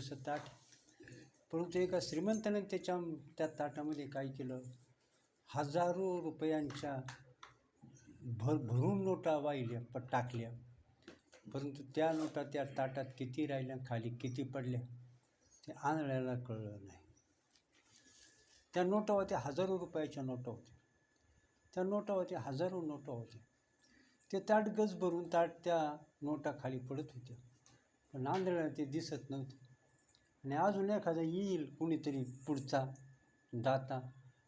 छोटंसं ताट. परंतु एका श्रीमंताने त्याच्या त्या ताटामध्ये काय केलं? हजारो रुपयांच्या भर भरून नोटा वाहिल्या प टाकल्या. परंतु त्या नोटा त्या ताटात किती राहिल्या खाली किती पडल्या ते आंधळ्याला कळलं नाही. त्या नोटा होत्या हजारो रुपयाच्या नोटा होत्या. त्या नोटा होत्या हजारो नोटा होत्या. ते ताट गज भरून ताट त्या नोटा खाली पडत होत्या. पण आंधळ्याला ते दिसत नव्हतं. आणि अजून एखादा येईल कुणीतरी पुढचा दाता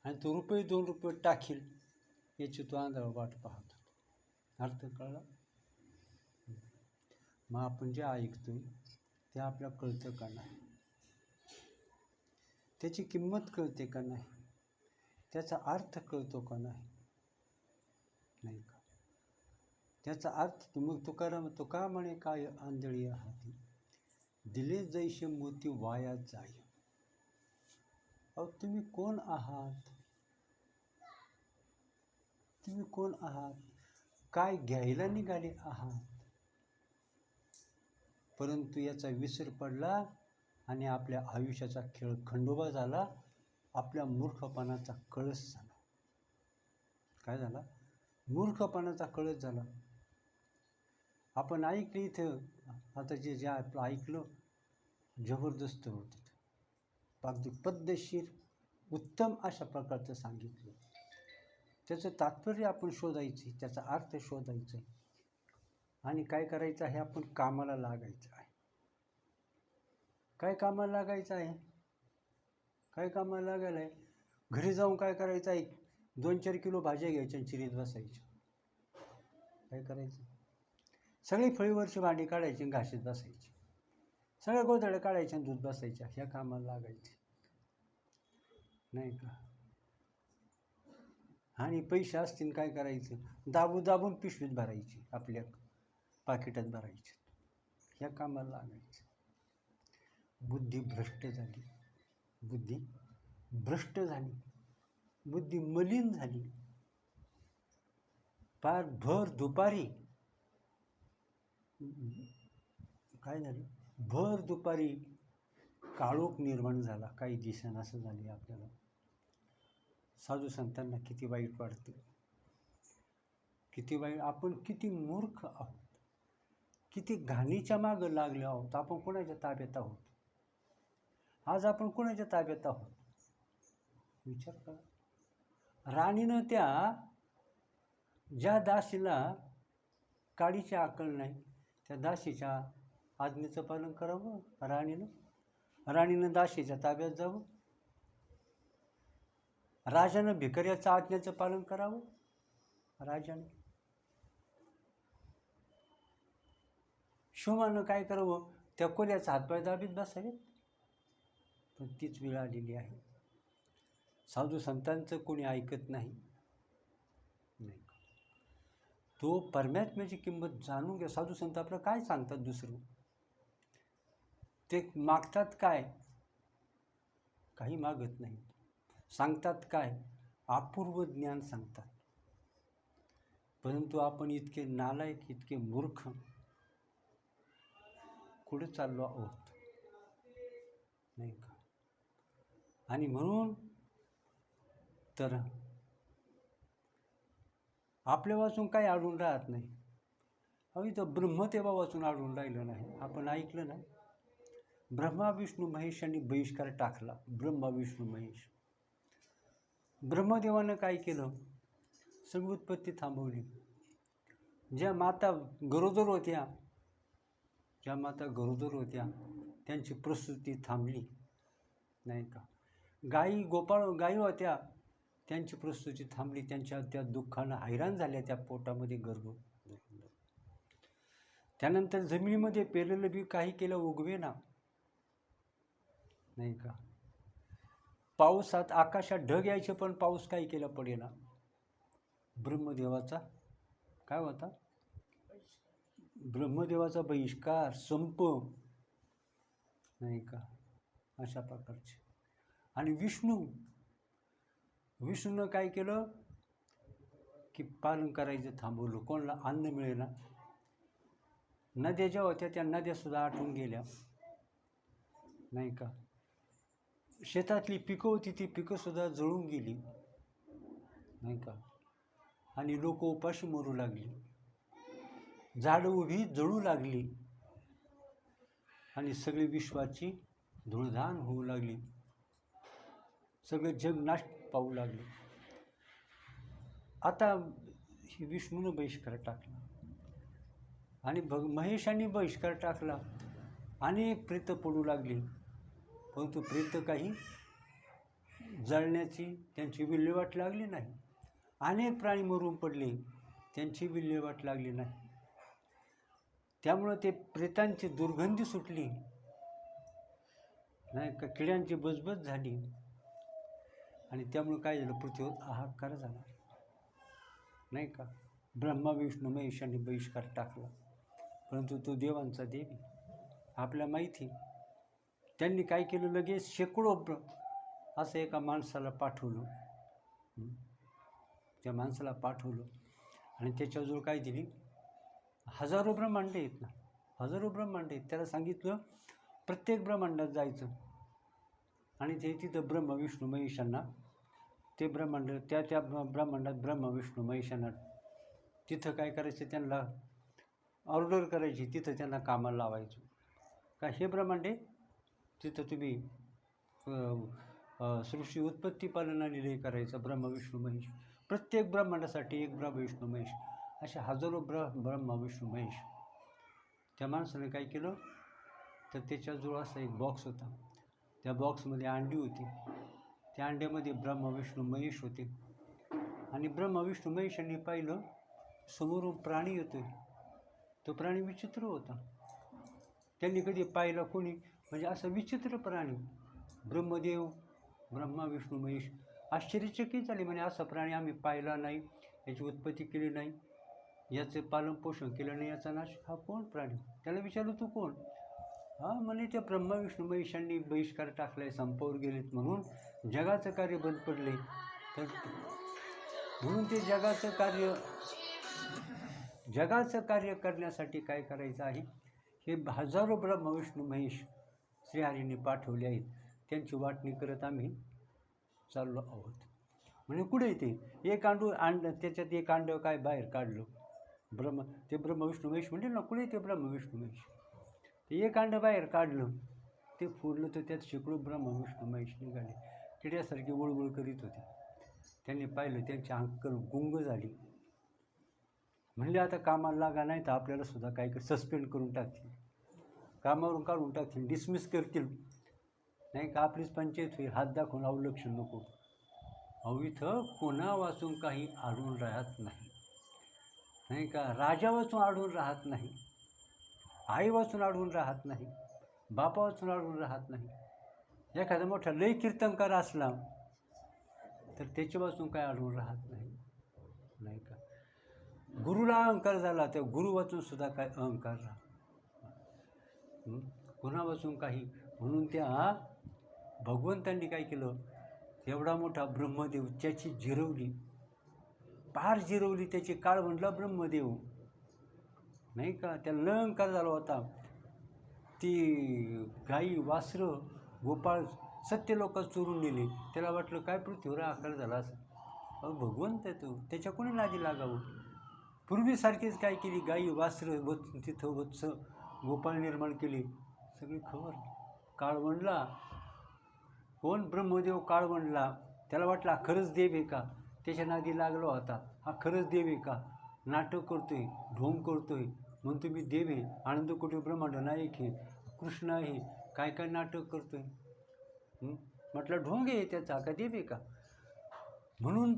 आणि तो रुपये दोन रुपये टाकील याची तो आंधळा वाट पाहत अर्थ कळला? मग आपण जे ऐकतोय ते आपल्याला कळतं का नाही? त्याची किंमत कळते का नाही? त्याचा अर्थ कळतो का नाही? नाही का? त्याचा अर्थ मग तुकाराम तुका म्हणे काय आंधळी आहात दिले जैसे मोती वाया जाय अहो तुम्ही कोण आहात? तुम्ही कोण आहात? काय घ्यायला निघाले आहात? परंतु याचा विसर पडला आणि आपल्या आयुष्याचा खेळ खंडोबा झाला आपल्या मूर्खपणाचा कळस झाला. काय झाला? मूर्खपणाचा कळस झाला. आपण ऐकले इथं आता जे जे आपलं ऐकलं जबरदस्त होतं अगदी पद्धतशीर उत्तम अशा प्रकारचं सांगितलं. त्याचं तात्पर्य आपण शोधायचं आहे त्याचा अर्थ शोधायचा आहे. आणि काय करायचं आहे? आपण कामाला लागायचं आहे. काय कामाला लागायचं आहे? काय कामाला लागायला आहे? घरी जाऊन काय करायचं आहे? दोन चार किलो भाज्या घ्यायच्या आणि चिरीत बसायच्या. काय करायचं? सगळी फळीवरची भांडी काढायची घाशीत बसायची. सगळ्या गोधड्या काढायच्या आणि दूध बसायच्या ह्या कामाला लागायचे. नाही का? आणि पैसे असतील काय करायचं? दाबून दाबून पिशवीत भरायची आपल्या पाकिटात भरायची. ह्या कामाला लागायचं. बुद्धी भ्रष्ट झाली. बुद्धी भ्रष्ट झाली. बुद्धी मलिन झाली. पार भर दुपारी काय झालं? भर दुपारी काळोख निर्माण झाला. काही दिसेना असं झाले आपल्याला. साधू संतांना किती वाईट वाटतं? किती वाईट? आपण किती मूर्ख आहोत? किती घाणीच्या मागं लागले आहोत? आपण कोणाच्या ताब्यात आहोत? आज आपण कोणाच्या ताब्यात आहोत? विचार करा. राणीनं त्या ज्या दासीला काडीची आकल नाही त्या दाशीच्या आज्ञेचं पालन करावं राणीनं? राणीनं दाशीच्या ताब्यात जावं? राजानं भिकऱ्याचं आज्ञेचं पालन करावं? राजाने? शुमानं काय करावं? त्या कोल्याचा हातपाय दाबीत बसावेत? पण तीच वेळ आलेली आहे. साधू संतांचं कोणी ऐकत नाही. तो परमात्म्याची किंमत जाणून घ्या. साधू संत आपलं काय सांगतात दुसरं? ते मागतात काय? काही मागत नाही. सांगतात काय? अपूर्व ज्ञान सांगतात. परंतु आपण इतके नालायक इतके मूर्ख कुठे चाललो आहोत? नाही का? आणि म्हणून तर आपल्या वाचून काही अडून राहत नाही. अहो इथं ब्रह्मदेवा वाचून अडून राहिलं नाही. आपण ऐकलं ना? ब्रह्मा विष्णू महेश यांनी बहिष्कार टाकला. ब्रह्मा विष्णू महेश. ब्रह्मदेवानं काय केलं? सगळी उत्पत्ती थांबवली. ज्या माता गरोदर होत्या ज्या माता गरोदर होत्या त्यांची प्रसूती थांबली. नाही का? गाई गोपाळ गायी होत्या त्यांची प्रस्तुती थांबली त्यांच्या त्या दुःखानं हैराण झाल्या त्या पोटामध्ये गर्भ. त्यानंतर जमिनीमध्ये पेरलेलं बी काही केलं उगवे ना. नाही का? पावसात आकाशात ढग यायचे पण पाऊस काही केला पडेना. ब्रह्मदेवाचा काय होता? ब्रह्मदेवाचा बहिष्कार संप. नाही का? अशा प्रकारचे. आणि विष्णू विष्णूनं काय केलं? की पालन करायचं थांबवलं. कोणाला अन्न मिळेना. नद्या ज्या होत्या त्या नद्यासुद्धा आटून गेल्या. नाही का? शेतातली पिकं होती ती पिकंसुद्धा जळून गेली. नाही का? आणि लोक उपाशी मरू लागली. झाडं उभी जळू लागली. आणि सगळी विश्वाची धुळधाण होऊ लागली. सगळं जग नाश पाहू लागले. आता ही विष्णूनं बहिष्कार टाकला. आणि भग महेशाने बहिष्कार टाकला. अनेक प्रेत पडू लागली. परंतु प्रेत काही जळण्याची त्यांची विल्हेवाट लागली नाही. अनेक प्राणी मरून पडले. त्यांची विल्हेवाट लागली नाही. त्यामुळं ते प्रेतांची दुर्गंधी सुटली. नाही का? किड्यांची बजबज झाली. आणि त्यामुळे काय झालं? पृथ्वीवर आहाकार झाला. नाही का? ब्रह्मा विष्णू महेशाने बहिष्कार टाकला. परंतु तो देवांचा देवी आपल्या माहिती त्यांनी काय केलं? लगेच शेकडो ब्र असं एका माणसाला पाठवलं. त्या माणसाला पाठवलं. आणि त्याच्याजवळ काय दिली? हजारो ब्रह्मांड आहेत ना. हजारो ब्रह्मांड आहेत. त्याला सांगितलं प्रत्येक ब्रह्मांडात जायचं. आणि ते तिथं ब्रह्म विष्णू महेशांना ते ब्रह्मांड त्या त्या ब्र- ब्रह्मांडात ब्रह्म विष्णू महेशांना तिथं काय करायचं त्यांना? ऑर्डर करायची तिथं त्यांना कामाला लावायचं. का हे ब्रह्मांडे तिथं तुम्ही सृष्टी उत्पत्ती पालनाने लय करायचं ब्रह्म विष्णू महेश. प्रत्येक ब्रह्मांडासाठी एक ब्रह्म विष्णू महेश. असे हजारो ब्र ब्रह्म विष्णू महेश. त्या माणसाने काय केलं? तर त्याच्याजवळ असा एक बॉक्स होता. त्या बॉक्समध्ये अंडी होती. त्या अंड्यामध्ये ब्रह्म विष्णू महेश होते. आणि ब्रह्म विष्णू महेशांनी पाहिलं समोरून प्राणी येतोय. तो प्राणी विचित्र होता. त्यांनी कधी पाहिला कोणी? म्हणजे असं विचित्र प्राणी. ब्रह्मदेव ब्रह्मा विष्णू महेश. आश्चर्यचकित झाले. म्हणजे असा प्राणी आम्ही पाहिला नाही. याची उत्पत्ती केली नाही. याचे पालनपोषण केलं नाही. याचा नाश हा कोण प्राणी? त्याला विचारलं तू कोण? हा म्हणे त्या ब्रह्मविष्णू महेशांनी बहिष्कार टाकलाय संपावर गेलेत म्हणून जगाचं कार्य बंद पडले तर म्हणून ते जगाचं कार्य जगाचं कार्य करण्यासाठी काय करायचं आहे? हे हजारो ब्रह्मविष्णू महेश श्रीहरीने पाठवले आहेत. त्यांची वाटणी करत आम्ही चाललो आहोत. म्हणजे कुठे येते एक आंडू अंड त्याच्यात एक अंड काय बाहेर काढलं? ब्रह्म ते ब्रह्मविष्णू महेश म्हणजे ना कुठे ते ब्रह्मविष्णू महेश? ते एक बाहेर काढलं ते फोडलं तर त्यात शेकडो ब्रह्म विष्णू महेश निघाले. किड्यासारखे वळवळ करीत होते. त्यांनी पाहिलं त्यांची अंकल गुंग झाली. म्हणले आता कामाला लागा नाही तर आपल्याला सुद्धा काय कर सस्पेंड करून टाकतील. कामावरून काढून टाकतील डिसमिस करतील. नाही का आपलीच पंचायत होईल हात दाखवून अवलक्ष नको. अहो इथं कोणा वाचून काही आढळून राहत नाही. नाही का राजा वाचून आढळून राहत नाही. आईवाचून अडवून आढळून राहत नाही बापावाचून अडवून आढळून राहत नाही. एखादा मोठा लय कीर्तनकार असला तर त्याच्यापासून काय आढळून राहत नाही नाही का? गुरुला अहंकार झाला तर गुरु वाचून सुद्धा काय अहंकार राहा कुणापासून काही? म्हणून त्या भगवंतांनी काय केलं? एवढा मोठा ब्रह्मदेव त्याची जिरवली पार जिरवली त्याची काळ म्हणला ब्रह्मदेव. नाही का? त्या लंकार झाला होता. ती गाई वासरं गोपाळ सत्य लोक चोरून नेली. त्याला वाटलं काय पृथ्वीवर आकार झाला असं अहो भगवंत आहे तो. त्याच्या कोणी नादी लागावं? पूर्वीसारखीच काय केली? गाई वासरं वत तिथं वत्स गोपाळ निर्माण केली. सगळी खबर. काळवंडला कोण ब्रह्मदेव काळवंडला त्याला वाटला खरंच देव आहे का? त्याच्या नादी लागलो होता. हा खरंच देव आहे का? नाटक करतोय ढोंग करतोय. म्हणतो मी देव आहे आनंद कुठे ब्रह्मांड नायक आहे कृष्ण आहे काय काय नाटक करतो आहे म्हटलं ढोंग आहे त्याचा का देव आहे का? म्हणून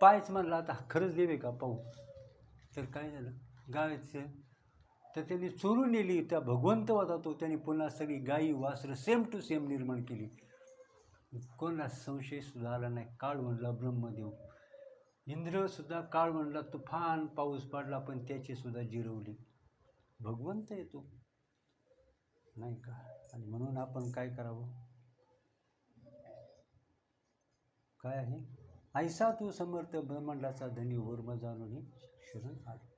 पायच म्हणला आता खरंच देव आहे का पाहू? तर काय झालं? गायचं तर त्यांनी चोरून नेली त्या भगवंत होता तो त्याने पुन्हा सगळी गाई वासरं सेम टू सेम निर्माण केली. कोणाला संशय सुद्धा आला नाही. काळ म्हणला ब्रह्मदेव. इंद्रसुद्धा काळ म्हणला तुफान पाऊस पडला पण त्याची सुद्धा जिरवली. भगवंत येतो नाही का? आणि म्हणून आपण काय करावं? काय आहे? ऐसा तू समर्थ ब्रह्मांडाचा धनी वर्म जाणून शरण आलो.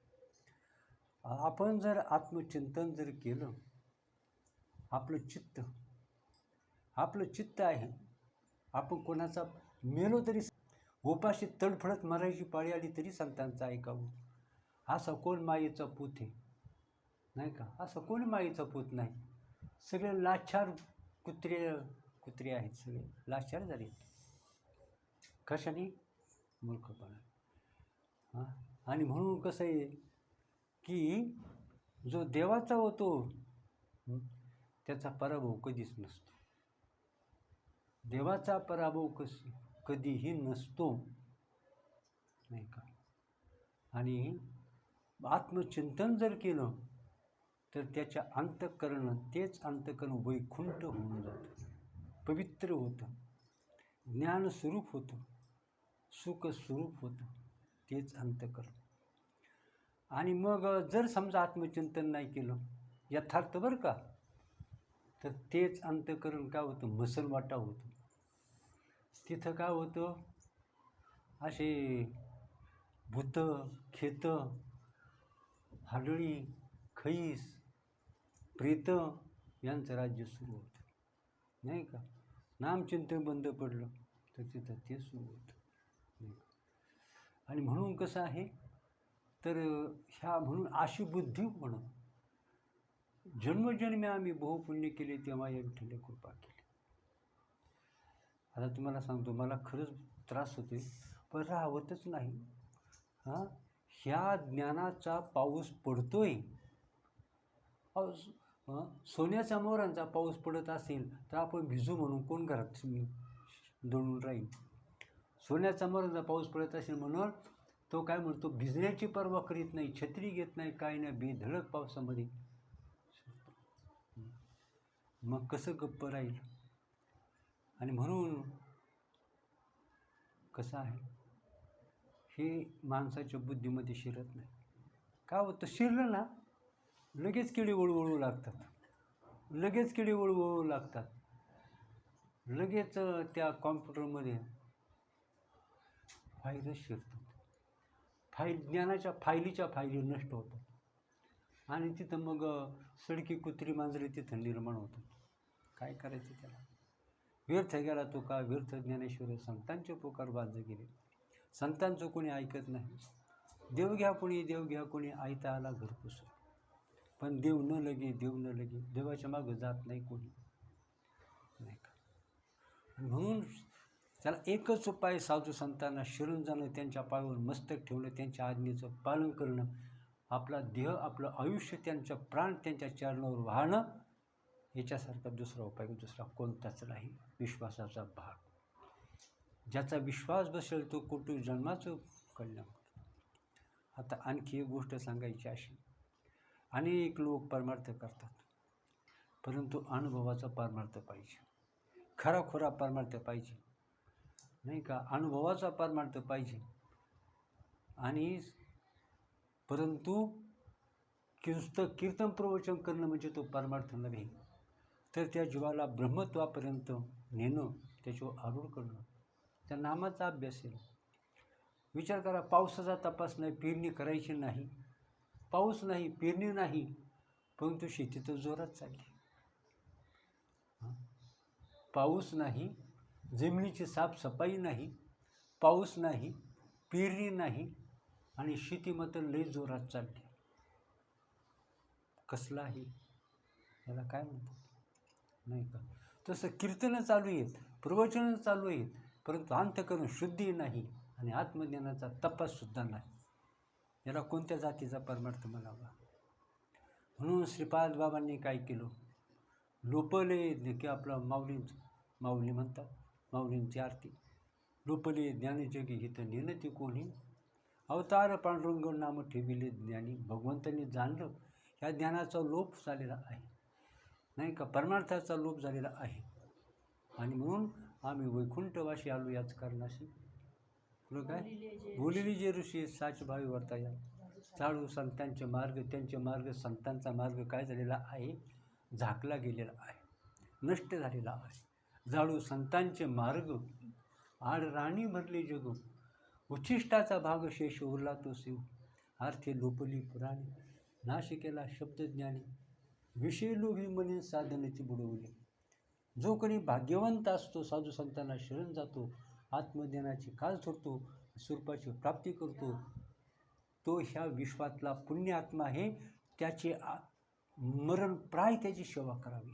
आपण जर आत्मचिंतन जर केलं आपलं चित्त आपलं चित्त आहे आपण कोणाचा मेलो तरी उपाशी तडफडत मरायची पाळी आली तरी संतांचं ऐकावं. हा सकोल मायेचा पूत आहे. नाही का? हा सकोल मायेचा पूत नाही. सगळे लाचार कुत्रे कुत्रे आहेत सगळे. लाचार झाले. कशाने? मूर्खपणा. हां? आणि म्हणून कसं आहे की जो देवाचा होतो त्याचा पराभव कधीच नसतो. देवाचा पराभव कस कधीही नसतो. नाही का? आणि आत्मचिंतन जर केलं तर त्याच्या अंतकरण तेच अंतःकरण वैकुंठ होऊन जातं. पवित्र होतं. ज्ञानस्वरूप होतं. सुखस्वरूप होतं. तेच अंतःकरण. आणि मग जर समजा आत्मचिंतन नाही केलं यथार्थ बरं का? तर तेच अंतःकरण काय होतं? मसलवाटा होतं. तिथं काय होतं? असे भूतं खेतं हाडळी खैस प्रेत यांचं राज्य सुरू होतं. नाही का? नामचिंतन बंद पडलं तर तिथं ते सुरू होतं. नाही का? आणि म्हणून कसं आहे? तर ह्या म्हणून अशी बुद्धी म्हणून जन्मजन्मी आम्ही बहुपुण्य केले तेव्हा या विठ्ठल कृपा केली. आता तुम्हाला सांगतो मला खरंच त्रास होते पण राहतच नाही. हां? ह्या ज्ञानाचा पाऊस पडतोय. अहो, सोन्याच्या मोहरांचा पाऊस पडत असेल तर आपण भिजू म्हणून कोण घरात दळून राहील? सोन्याचा मोहरांचा पाऊस पडत असेल म्हणून तो काय म्हणतो भिजण्याची पर्वा करीत नाही छत्री घेत नाही काय नाही बेधडक पावसामध्ये. मग कसं गप्प राहील? आणि म्हणून कसं आहे? हे माणसाच्या बुद्धीमध्ये शिरत नाही. का होतं शिरलं ना लगेच किडी वळवळू लागतात. लगेच किडी वळवळू लागतात. लगेच त्या कॉम्प्युटरमध्ये फाईलच शिरतात. फाईल ज्ञानाच्या फायलीच्या फायली नष्ट होतात. आणि तिथं मग सडकी कुत्री मांजरी तिथं निर्माण होतात. काय करायचं त्याला? व्यर्थ गेला तो का व्यर्थ ज्ञानेश्वर संतांचे पुकार बांधले गेले. संतांचं कोणी ऐकत नाही. देव घ्या कोणी देव घ्या कोणी आयता आला घरपुस पण देव न लगे देव न लगे देवाच्या मागं जात नाही कोणी. नाही का? म्हणून त्याला एकच उपाय साधू संतांना शिरून जाणं त्यांच्या पायावर मस्तक ठेवणं त्यांच्या आज्ञेचं पालन करणं आपला देह आपलं आयुष्य त्यांचं प्राण त्यांच्या चरणावर वाहणं याच्यासारखा दुसरा उपाय दुसरा कोणताच नाही विश्वासाचा भाग. ज्याचा विश्वास बसेल तो कुटुंब जन्माचं कल्याण आता आणखी एक गोष्ट सांगायची अशी. अनेक लोक परमार्थ करतात परंतु अनुभवाचा परमार्थ पाहिजे. खराखुरा परमार्थ पाहिजे. नाही का? अनुभवाचा परमार्थ पाहिजे. आणि परंतु किस्त कीर्तन प्रवचन करणं म्हणजे तो परमार्थ नव्हे. तर त्या जीवाला ब्रह्मत्वापर्यंत नेणं त्याच्यावर आरूढ करणं त्या नामाचा अभ्यास आहे विचार करा पावसाचा तपास नाही पेरणी करायची नाही. पाऊस नाही पेरणी नाही परंतु शेती तर जोरात चालली. पाऊस नाही जमिनीची साफसफाई नाही पाऊस नाही पेरणी नाही आणि शेती मात्र लई जोरात चालली. कसला आहे? याला काय म्हणतात? नाही का? तसं कीर्तनं चालू आहेत प्रवचनं चालू आहेत परंतु अंतकरण शुद्धी नाही आणि आत्मज्ञानाचा तपाससुद्धा नाही. याला कोणत्या जातीचा परमार्थ म्हणावा? म्हणून श्रीपाद बाबांनी काय केलं? लोपले की आपलं माऊलींचं माऊली म्हणतात माऊलींची आरती. लोपले ज्ञानजगी हिथं नेनती कोणी? अवतार पांडुरंग नाम ठेविले ज्ञानी. भगवंतांनी जाणलं ह्या ज्ञानाचा लोप झालेला आहे. नाही का? परमार्थाचा लोप झालेला आहे. आणि म्हणून आम्ही वैकुंठवाशी आलो याच कारणाशी. काय? बोलिली जे ऋषी. साच भावी वर्ताया चाळू संतांचे मार्ग त्यांचे मार्ग संतांचा मार्ग काय झालेला आहे? झाकला गेलेला आहे. नष्ट झालेला आहे. जाळू संतांचे मार्ग आड राणी भरली जग. उच्छिष्टाचा भाग शेष उरला तो शिव. आर्थे लोपली पुराणी. नाश केला शब्दज्ञानी. विषय लोभी म्हणे साधनाची बुडवली. जो कोणी भाग्यवंत असतो साधू संतांना शरण जातो आत्मज्ञानाची काल सोडतो स्वरूपाची प्राप्ती करतो तो ह्या विश्वातला पुण्य आत्मा आहे त्याचे आ- मरण प्राय त्याची सेवा करावी.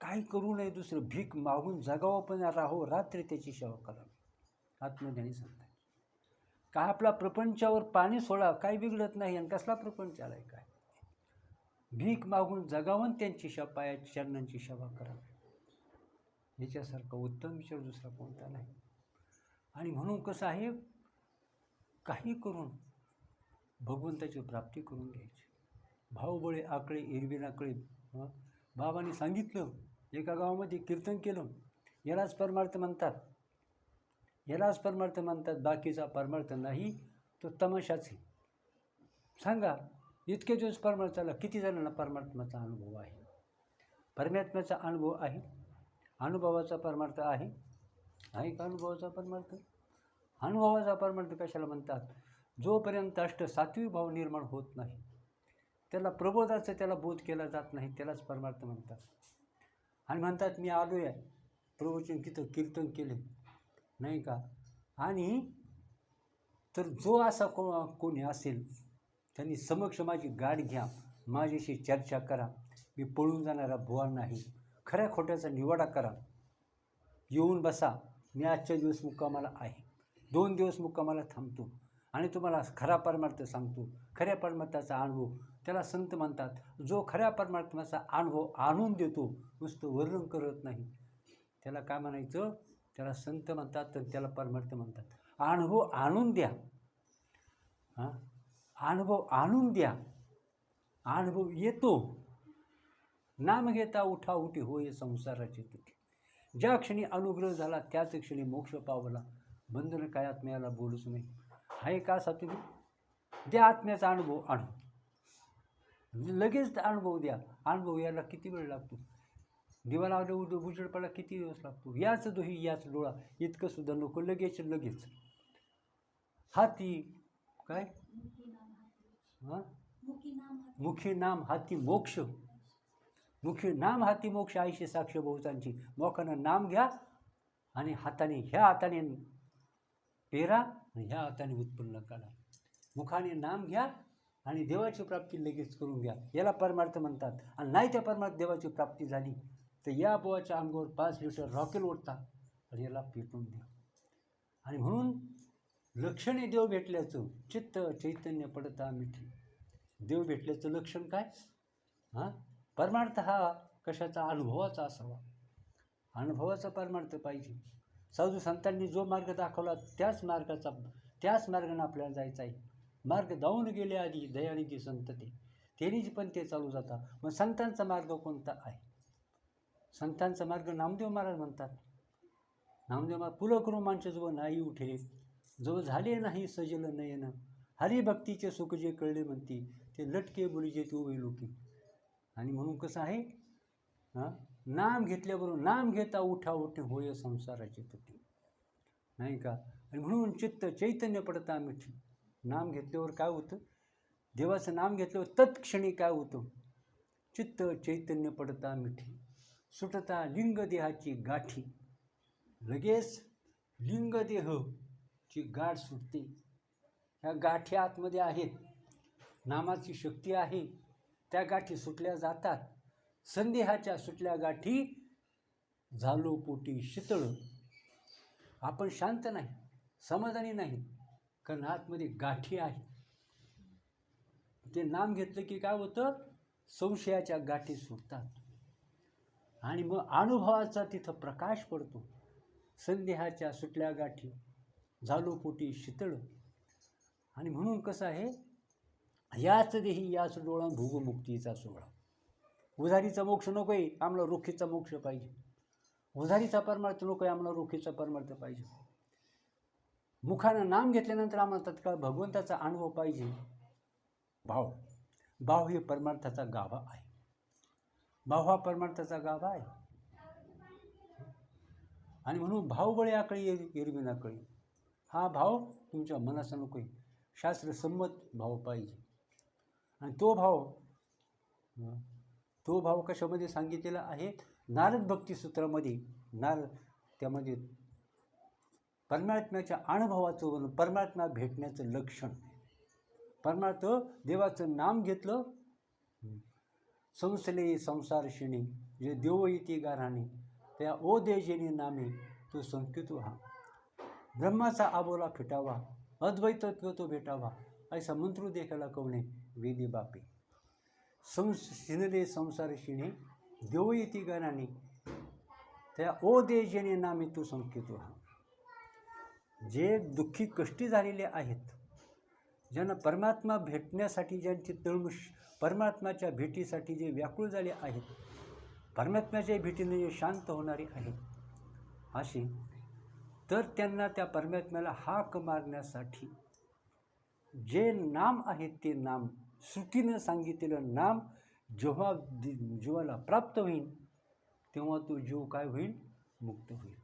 काय करू नये दुसरं भीक मागून जगावं पण राहो रात्री त्याची सेवा करावी. आत्मज्ञानी सांगतात काय आपला प्रपंचावर पाणी सोडा काही बिघडत नाही आणि कसला प्रपंच आलाय काय? भीक मागून जगावून त्यांची शा पायाची चरणांची सेवा करावी. याच्यासारखा उत्तम विचार दुसरा कोणता नाही. आणि म्हणून कसं आहे काही करून भगवंताची प्राप्ती करून घ्यायची. भाऊबळे आकळे एरवी बाबाने सांगितलं एका गावामध्ये कीर्तन केलं यालाच परमार्थ म्हणतात. यालाच परमार्थ म्हणतात बाकीचा परमार्थ नाही तो तमाशाच आहे. सांगा इतके दिवस परमार्थाला किती जणांना परमात्माचा अनुभव आहे? परमात्म्याचा अनुभव आहे? अनुभवाचा परमार्थ आहे? आहे का अनुभवाचा परमार्थ? अनुभवाचा परमार्थ कशाला म्हणतात? जोपर्यंत अष्ट सातवी भाव निर्माण होत नाही त्याला प्रबोधाचा त्याला बोध केला जात नाही त्यालाच परमार्थ म्हणतात. आणि म्हणतात मी आलो आहे प्रवचन किती कीर्तन केले नाही का? आणि तर जो असा को कोणी असेल त्यांनी समक्ष माझी गाठ घ्या. माझ्याशी चर्चा करा. मी पळून जाणारा भुवा नाही. खऱ्या खोट्याचा निवाडा करा. येऊन बसा. मी आजच्या दिवस मुक्कामाला आहे. दोन दिवस मुक्कामाला थांबतो. आणि तुम्हाला खरा परमार्थ सांगतो. खऱ्या परमार्थाचा अनुभव त्याला संत म्हणतात. जो खऱ्या परमात्म्याचा अनुभव आणून देतो नुसतं वर्णन करत नाही. त्याला काय म्हणायचं? त्याला संत म्हणतात तर त्याला परमार्थ म्हणतात. अनुभव आणून द्या. हां? अनुभव आणून द्या. अनुभव येतो. नाम घेता उठा उठी होय संसाराची तुटी. ज्या क्षणी अनुग्रह झाला त्याच क्षणी मोक्ष पावला. बंधन काय आत्म्याला बोलूच नाही आहे का असा तुम्ही द्या आत्म्याचा अनुभव आणू लगेच अनुभव द्या. अनुभव यायला किती वेळ लागतो? दिवा लावले उद उजेड पडला किती दिवस लागतो? याच दोही याच डोळा. इतकं सुद्धा नको. लगेच लगेच. हाती काय? मुखी नाम हाती मोक्ष. मुखी नाम हाती मोक्ष. आईशी साक्ष बहुतांची मोखानं नाम घ्या आणि हाताने ह्या हाताने पेरा आणि ह्या हाताने उत्पन्न करा मुखाने नाम घ्या आणि देवाची प्राप्ती लगेच करून घ्या. याला परमार्थ म्हणतात. आणि नाही त्या परमार्थ देवाची प्राप्ती झाली तर या बोवाच्या अंगावर पाच लिटर रॉकेल ओढता आणि याला पेटून द्या. आणि म्हणून लक्षणे देव भेटल्याचं चित्त चैतन्य पडता मिठी. देव भेटल्याचं लक्षण काय? हां? परमार्थ हा कशाचा? अनुभवाचा असावा. अनुभवाचा परमार्थ पाहिजे. साधू संतांनी जो मार्ग दाखवला त्याच मार्गाचा त्याच मार्गाने आपल्याला जायचा आहे. मार्ग जाऊन गेले आधी दयानिधी संत ते त्यांनीच पण ते चालू जातात. मग संतांचा मार्ग कोणता आहे? संतांचा मार्ग नामदेव महाराज म्हणतात. नामदेव महाराज पुलं करू माणसं जो नाही उठे. जो झाले नाही सजल नयन. हरिभक्तीचे सुख जे कळले म्हणती ते लटके बोलीचे ते उभे लोकी. आणि म्हणून कसं आहे हां नाम घेतल्याबरोबर नाम घेता उठा उठे होय संसाराची तुटी. नाही का? आणि म्हणून चित्त चैतन्य पडता मिठी नाम घेतल्यावर काय होतं? देवाचं नाम घेतल्यावर तत्क्षणी काय होतं? चित्त चैतन्य पडता मिठी सुटता लिंगदेहाची गाठी. लगेच लिंगदेहची गाठ सुटते. ह्या गाठी आतमध्ये आहेत. नामाची शक्ती आहे. त्या गाठी सुटल्या जातात. संदेहाच्या सुटल्या गाठी झालो पोटी शीतळ आपण शांत नाही समाधानी नाही कारण आतमध्ये गाठी आहे. ते नाम घेतलं की काय होतं? संशयाच्या गाठी सुटतात. आणि मग अनुभवाचा तिथं प्रकाश पडतो. संदेहाच्या सुटल्या गाठी झालो पोटी शीतळ आणि म्हणून कसं आहे? याच देही याच डोळा भोगमुक्तीचा सोहळा. उधारीचा मोक्ष नको आहे आम्हाला रोखीचा मोक्ष पाहिजे. उधारीचा परमार्थ नको आहे आम्हाला रोखीचा परमार्थ पाहिजे. मुखानं नाम घेतल्यानंतर आम्हाला तत्काळ भगवंताचा अनुभव पाहिजे. भाव. भाव हे परमार्थाचा गाभा आहे. भाव हा परमार्थाचा गाभा आहे. आणि म्हणून भावबळे आकळी एर एरवी नाकळी. हा भाव तुमच्या मनाचा नको आहे शास्त्रसंमत भाव पाहिजे. आणि तो भाव तो भाव कशामध्ये सांगितलेला आहे? नारद भक्तिसूत्रामध्ये नारद त्यामध्ये परमात्म्याच्या अनुभवाचं वर्णन परमात्मा भेटण्याचं लक्षण. परमार्थ देवाचं नाम घेतलं. संसले संसार शिणी जे देव येते गाराणे त्या ओ देजेने नामे तो संकित हा ब्रह्माचा आबोला फिटावा अद्वैतत्व तो भेटावा ऐसा मंत्र देखायला कवणे वेदी बापे. संस शिनले संसार शिणे देव येती गणाने त्या ओ देजेने नामे तू संकेतो हा जे दुःखी कष्टी झालेले आहेत ज्यांना परमात्मा भेटण्यासाठी ज्यांची तळमुष परमात्माच्या भेटीसाठी जे व्याकुळ झाले आहेत परमात्म्याच्या भेटीने जे शांत होणारे आहेत अशी तर त्यांना त्या परमात्म्याला हाक मारण्यासाठी जे नाम आहे ते नाम श्रुतीनं सांगितलेलं नाम जेव्हा दि- जीवाला प्राप्त होईल तेव्हा तो जीव काय होईल? मुक्त होईल.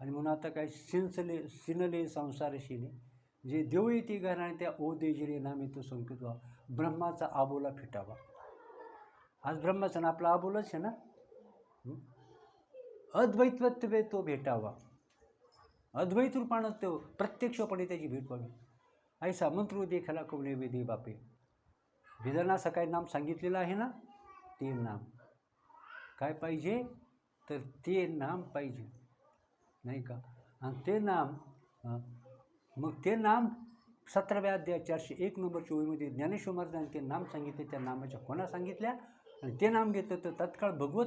आणि म्हणून आता काय सिंचले सिनले संसारशीने जे देव येते घराणे त्या ओ देजिरे नामे तो संकेत व्हा ब्रह्माचा आबोला फिटावा. आज ब्रह्माचा ना आपला आबोलाच आहे ना? हं? अद्वैतत्वे तो भेटावा. अद्वैत रूपानं तो प्रत्यक्षपणे त्याची भेट व्हावी. ऐसा मंत्र देखाला कवणे वेदे बापे. वेदांना सकाळी नाम सांगितलेलं आहे ना? ते नाम. काय पाहिजे? तर ते नाम पाहिजे. नाही का? आणि ते नाम मग ते नाम सतराव्या अध्याय चारशे एक नंबरच्या ओळीमध्ये ज्ञानेश्वर महाराजांनी ते नाम सांगितले त्या नामाच्या कोणा सांगितल्या? आणि ते नाम घेतं तर तत्काळ भगवत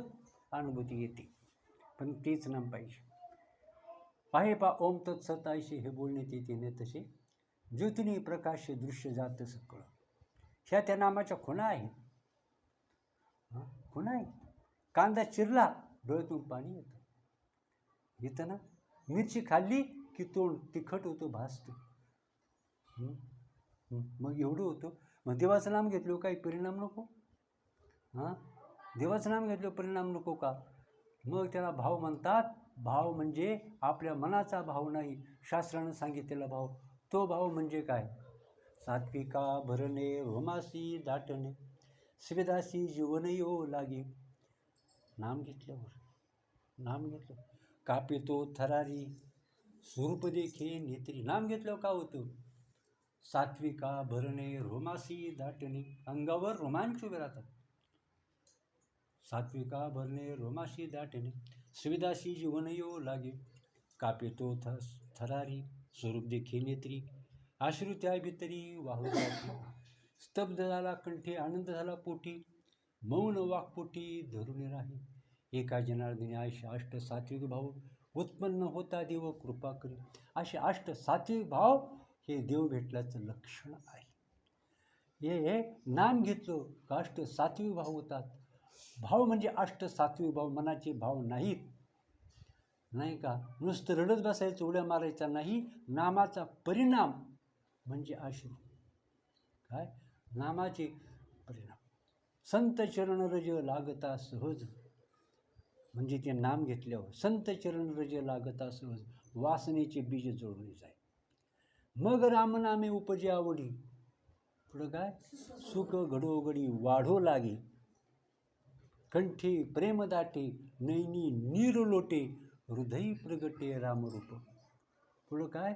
अनुभूती येते. पण तेच नाम पाहिजे. पाहे पा ओम तत् आयशे हे बोलण्यात येते ने तसे. ज्योतिनी प्रकाश दृश्य जात सकळं. ह्या त्या नामाच्या खुणा आहेत. हां खुणा आहेत. कांदा चिरला डोळ्यातून पाणी येतं. येतं ना मिरची खाल्ली की तोंड तिखट होतो भासतं. मग एवढं होतं. मग देवाचं नाम घेतलं काही परिणाम नको? हां? देवाचं नाम घेतलं परिणाम नको का? मग त्याला भाव म्हणतात. भाव म्हणजे आपल्या मनाचा भाव नाही. शास्त्रानं सांगितलेला भाव. तो भाव म्हणजे काय? सात्विका भरणे रोमासी दाटणे स्वेदासी जीवन हो लागे. नाम घेतल्यावर नाम घेतलं. कापितो थरारी स्वरूप देखे नेत्री. नाम घेतल्यावर का होतं सात्विका भरणे रोमासी दाटणे. अंगावर रोमांच उभे राहतात. सात्विका भरणे रोमाशी दाटणे. सुविधाशी जीवन हो लागे. कापितो थ थरारी स्वरूप देखी नेत्री. आश्रू त्या भितरी वाहू जाते स्तब्ध झाला कंठी आनंद झाला पोटी. मौन वाकपोटी धरून राही. एका जनार्दनी आयुष्य अष्ट सात्विक भाव. उत्पन्न होता देव कृपा करी. असे अष्ट सात्विक भाव हे देव भेटल्याचं लक्षण आहे. हे नाम घेतलं का अष्ट सात्विक भाव होतात? भाव म्हणजे अष्ट सात्विक भाव मनाचे भाव नाहीत. नाही का? नुसतं रडत बसायचं उड्या मारायचा नाही. नामाचा परिणाम म्हणजे आश्रू. काय? नामाचे परिणाम. संत चरण रज लागता सहज. म्हणजे ते नाम घेतल्यावर संत चरण रज लागता सहज. वासनेचे बीज जोडले जाय. मग रामनामे उपजे आवडी. पुढं काय? सुख घडोघडी वाढो लागे. कंठी प्रेमदाटे नैनी नीर लोटे हृदयी प्रगटे रामरूप. पुढं काय?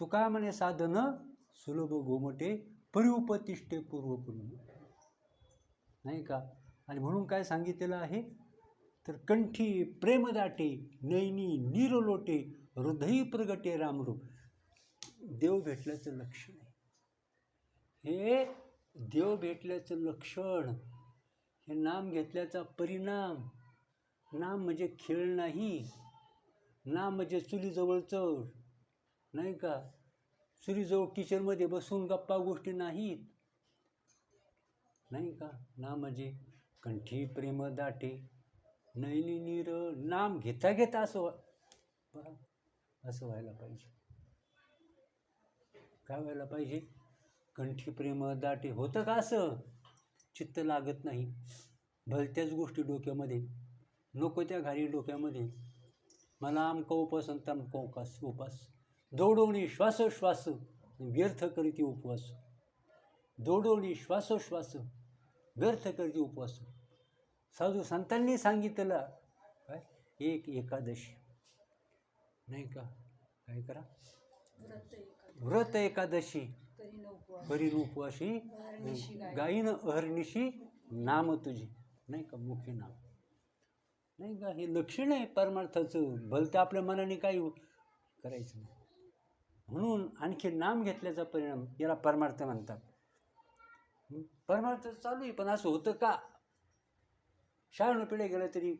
तुका म्हणे साधनं सुलभ गोमटे परिउपतिष्ठे पूर्वपुण्य नाही का? आणि म्हणून काय सांगितलेलं आहे? तर कंठी प्रेमदाटे नैनी नीर लोटे हृदयी प्रगटे रामरूप. देव भेटल्याचं लक्षण आहे. हे देव भेटल्याचं लक्षण हे नाम घेतल्याचा परिणाम नाम म्हणजे खेळ नाही नाम म्हणजे चुलीजवळचं नाही का? सुरीजवळ किचनमध्ये बसून गप्पा गोष्टी नाहीत. नाही का? नाम म्हणजे कंठी प्रेम दाटे नैनी नीर नाम घेता घेता असं व्हा- बरं असं व्हायला पाहिजे. काय व्हायला पाहिजे? कंठी प्रेम दाटे होतं का असं? चित्त लागत नाही. भलत्याच गोष्टी डोक्यामध्ये. नको त्या घारी डोक्यामध्ये. मला आमका उपास आणि तमका उपास उपास. दौडवणी श्वासोश्वास व्यर्थ करीती उपवास दौडवणी श्वासोश्वास व्यर्थ करते उपवास साधू संतांनी सांगितलं काय एक एकादशी नाही का काय करा व्रत एकादशी करीन करीन उपवासी अहर्निशी गाय. गायीन अहर्निशी नाम तुझे नाही का मुखी नाम नाही का हे लक्षण आहे परमार्थाचं भलतं आपल्या मनाने काही करायचं नाही म्हणून आणखी नाम घेतल्याचा परिणाम याला परमार्थ म्हणतात. परमार्थ चालू आहे पण असं होतं का? शाळेनं पिढे गेलं तरी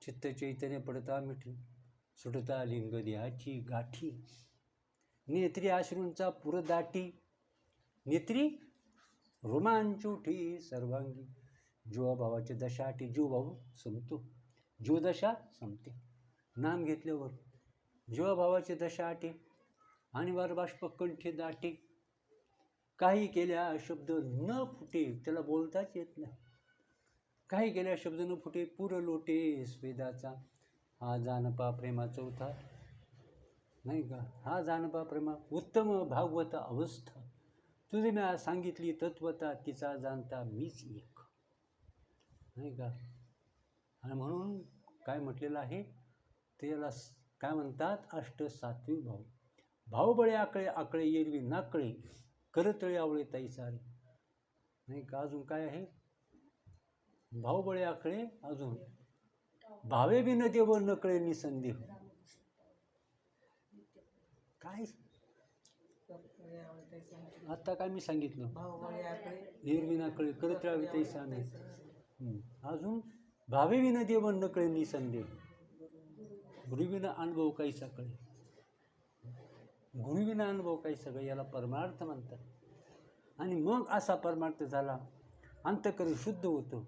चित्त चैतन्य पडता मिठी सुटता लिंग देहाची गाठी. नेत्री आश्रूंचा पुरदाटी. नेत्री रोमांचुठी सर्वांगी. जीवाभावाची दशा आठी जीवभाव संपतो. जीवदशा संपते. नाम घेतल्यावर जीवभावाची दशा आटे आणि वार बाष्प कंठी दाटे. काही केल्या शब्द न फुटे त्याला बोलताच येत नाही. काही केल्या शब्द न फुटे पुर लोटे स्वेदाचा. हा जानपा प्रेमा चौथा नाही का? हा जानपा प्रेमा उत्तम भागवत अवस्था. तुझे मी सांगितली तत्वता तिचा जाणता मीच एक. नाही का? आणि म्हणून काय म्हटलेलं आहे? त्याला काय म्हणतात? अष्ट सात्विक भाऊ. भाऊबळे आकळे आकळे येरवी नाकळे करतळे आवळे ताई सारे. नाही का? अजून काय आहे? भाऊबळे आकळे अजून. भावे बी न देव नकळे निसंदेह काय? आता काय मी सांगितलं? एरवी नाकळे करतळे आवळे ताई सारे अजून? भावे विन देव नकळे निसंदेह गुरुविना अनुभव काही सगळे. गुरुविना अनुभव काही सगळे याला परमार्थ म्हणतात. आणि मग असा परमार्थ झाला. अंतकरण शुद्ध होतो.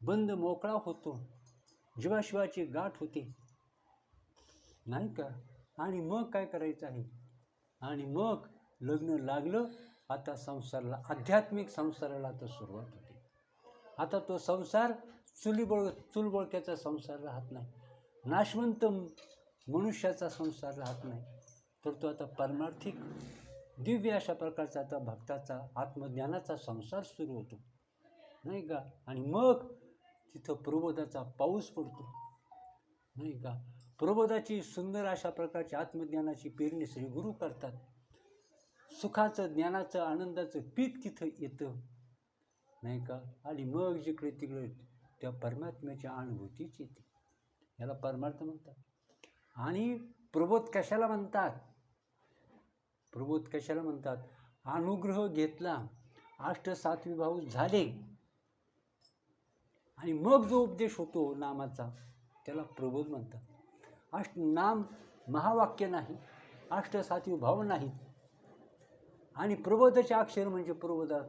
बंद मोकळा होतो. जीवाशिवाची गाठ होते. नाही का? आणि मग काय करायचं आहे? आणि मग लग्न लागलं. आता संसाराला आध्यात्मिक संसाराला आता सुरुवात होते. आता तो संसार चुलीबळ चुलबळक्याचा संसार राहत नाही. नाशवंत मनुष्याचा संसार राहत नाही तर तो आता परमार्थिक दिव्य अशा प्रकारचा आता भक्ताचा आत्मज्ञानाचा संसार सुरू होतो. नाही का? आणि मग तिथं प्रबोधाचा पाऊस पडतो. नाही का? प्रबोधाची सुंदर अशा प्रकारची आत्मज्ञानाची पेरणी श्री गुरु करतात. सुखाचं ज्ञानाचं आनंदाचं पीक तिथं येतं. नाही का? आणि मग जिकडे तिकडे त्या परमात्म्याच्या अनुभूतीच येते. याला परमार्थ म्हणतात. आणि प्रबोध कशाला म्हणतात? प्रबोध कशाला म्हणतात? अनुग्रह घेतला अष्ट सातवी भाऊ झाले. आणि मग जो उपदेश होतो नामाचा त्याला प्रबोध म्हणतात. अष्ट नाम महावाक्य नाही अष्ट सातवी भाव नाहीत आणि प्रबोधाचे अक्षर म्हणजे प्रबोधात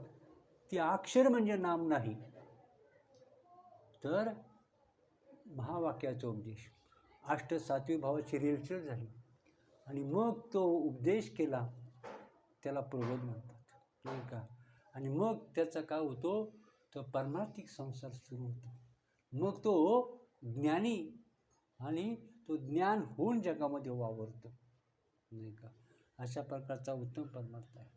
ती अक्षर म्हणजे नाम नाही. तर महावाक्याचा उपदेश. अष्ट सातवी भावाची रेलचेल झाली. आणि मग तो उपदेश केला त्याला प्रबोध म्हणतात. नाही का? आणि मग त्याचा काय होतो? तो परमार्थिक संसार सुरू होतो. मग तो ज्ञानी आणि तो ज्ञान होऊन जगामध्ये वावरतो. नाही का? अशा प्रकारचा उत्तम परमार्थ आहे.